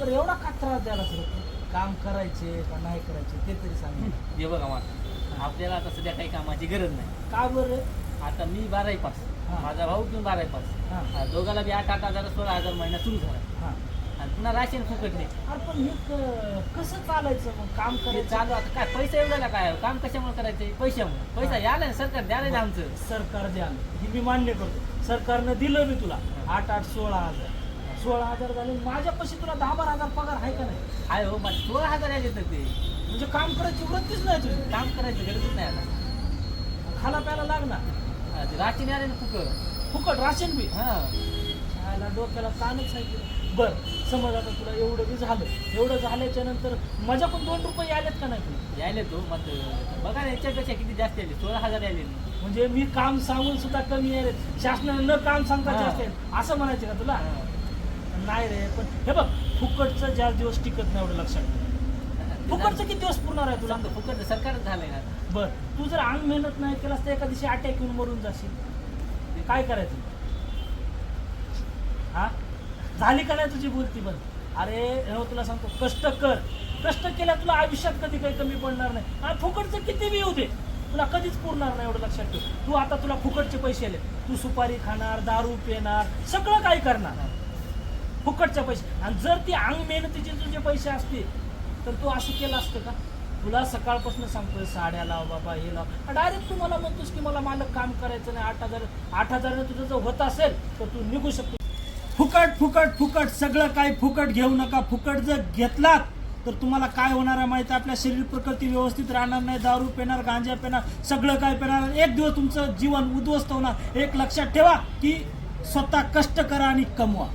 तर एवढा का त्रास द्यायला सर काम करायचे का नाही करायचे ते तरी सांग हे बघा मग आपल्याला आता सध्या काही कामाची गरज नाही. का बरं? आता मी बारावी पास. हा. माझा भाऊ पण बारावी पास. हा. दोघाला बी आठ आठ हजार सोळा हजार महिना सुरू झाला. हा. आणि पुन्हा राशन फुकट नाही. अरे पण हे क- कसं चालायचं मग? काम ते करायचं? चालू आता काय पैसा एवढा काय? काम कशामुळे करायचे? पैशामुळे. पैसा हा. यायला ना सरकार द्यायला ना आमचं. सरकार द्या हे मी मान्य करतो. सरकारनं दिलं मी तुला. आठ आठ सोळा हजार. सोळा हजार झाले माझ्यापाशी तुला दहा बारा हजार पगार आहे का नाही? आहे हो मग सोळा हजार यायचे तर ते. म्हणजे काम करायची वृत्तीच नाही तुझी. काम करायचं गरजच नाही आता. खाला प्यायला लागणार हा, ते राशन यायला ना फुकट. फुकट राशन बी. हा. खायला डोक्याला ताणच आहे. की. बर समज आता तुला एवढं बी झालं. एवढं झाल्याच्यानंतर माझ्या पण दोन रुपये आलेत का नाही? तुला यायले तो मग बघा ना याच्यापेक्षा किती जास्त यायले? सोळा हजार यायले. म्हणजे मी काम सांगून सुद्धा कमी आहे शासनाने न काम सांगता हा. जास्त आहे असं म्हणायचं का तुला? हा. नाही रे पण हे बघ फुकटचं ज्या दिवस टिकत नाही एवढं लक्षात ठेव. फुकटचं किती दिवस पुरणार आहे तुला? फुकट सरकारच झालंय ना. बर तू जर अंग मेहनत नाही केलास तर एका दिवशी अटॅक येऊन मरून जाशील. काय करायचं? हा? झाली का नाही तुझी बोलती पण? अरे हो तुला सांगतो कष्ट कर. कष्ट केल्या तुला आयुष्यात कधी काही कमी पडणार नाही. आणि फुकटचं किती बी येऊ दे तुला कधीच पुरणार नाही एवढं लक्षात ठेव. तू आता तुला फुकटचे पैसे आले. तू सुपारी खाणार दारू पिणार सगळं काही करणार. फुकटचे पैसे. आणि जर ती अंग मेहनतीचे तुझे पैसे असतील तर तू असं केलं असतं का? तुला सकाळपासून सांगतोय साड्या लाव बाबा हे लाव. डायरेक्ट तू मला म्हणतोस की मला मालक काम करायचं नाही आठ हजार आठ हजाराने तुझं जर होत असेल तर तू निघू शकतो फुकट फुकट फुकट सगळं काही फुकट घेऊ नका. फुकट जर घेतलात तर तुम्हाला काय होणार आहे माहिती आहे? आपल्या शरीर प्रकृती व्यवस्थित राहणार नाही. दारू पेणार गांजा पेणार सगळं काय पेणार. एक दिवस तुमचं जीवन उद्ध्वस्त होणार. एक लक्षात ठेवा की स्वतः कष्ट करा आणि कमवा.